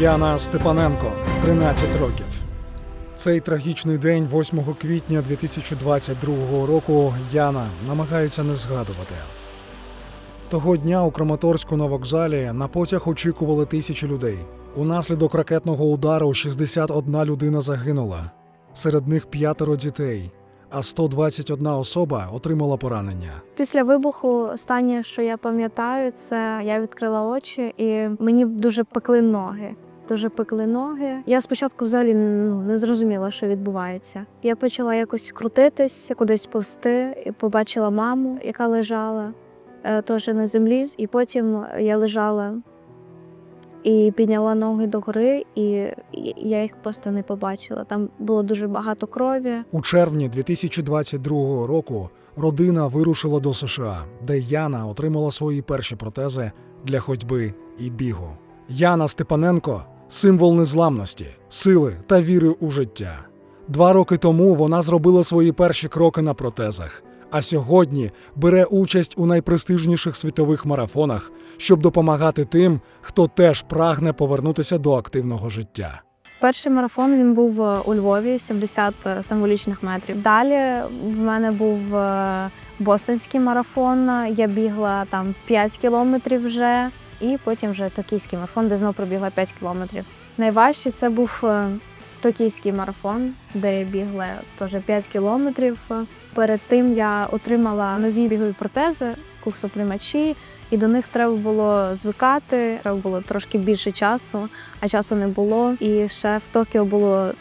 Яна Степаненко, 13 років. Цей трагічний день, 8 квітня 2022 року, Яна намагається не згадувати. Того дня у Краматорську на вокзалі на потяг очікували тисячі людей. Унаслідок ракетного удару 61 людина загинула, серед них п'ятеро дітей, а 121 особа отримала поранення. Після вибуху останнє, що я пам'ятаю, це я відкрила очі, і мені дуже пекли ноги. Дуже пекли ноги. Я спочатку взагалі ну, не зрозуміла, що відбувається. Я почала якось крутитись, кудись повсти, і побачила маму, яка лежала е, теж на землі. І потім я лежала і підняла ноги догори, і, і я їх просто не побачила. Там було дуже багато крові. У червні 2022 року родина вирушила до США, де Яна отримала свої перші протези для ходьби і бігу. Яна Степаненко символ незламності, сили та віри у життя. Два роки тому вона зробила свої перші кроки на протезах, а сьогодні бере участь у найпрестижніших світових марафонах, щоб допомагати тим, хто теж прагне повернутися до активного життя. Перший марафон він був е, у Львові, 70 символічних метрів. Далі в мене був е, бостонський марафон. Я бігла там 5 кілометрів вже, і потім вже токійський марафон, де знову пробігла 5 кілометрів. Найважче це був е, токійський марафон, де я бігла теж 5 кілометрів. Перед тим я отримала нові бігові протези, куксоприймачі, і до них треба було звикати. Треба було трошки більше часу, а часу не було. І ще в Токіо було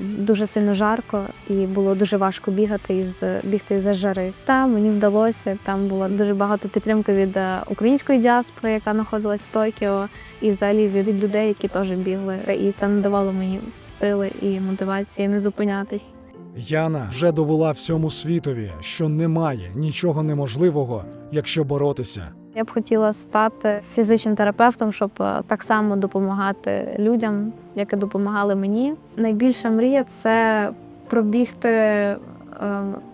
дуже сильно жарко, і було дуже важко бігати із бігти із-за жари. Та мені вдалося. Там було дуже багато підтримки від е, української діаспори, яка знаходилась в Токіо, і взагалі від людей, які теж бігли. І це надавало мені сили і мотивації не зупинятись. Яна вже довела всьому світові, що немає нічого неможливого, якщо боротися. Я б хотіла стати фізичним терапевтом, щоб е, так само допомагати людям, які допомагали мені. Найбільша мрія це пробігти е,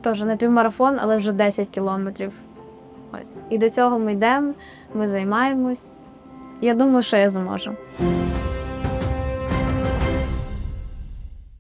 теж не півмарафон, але вже 10 кілометрів. Ось. І до цього ми йдемо, ми займаємось. Я думаю, що я зможу.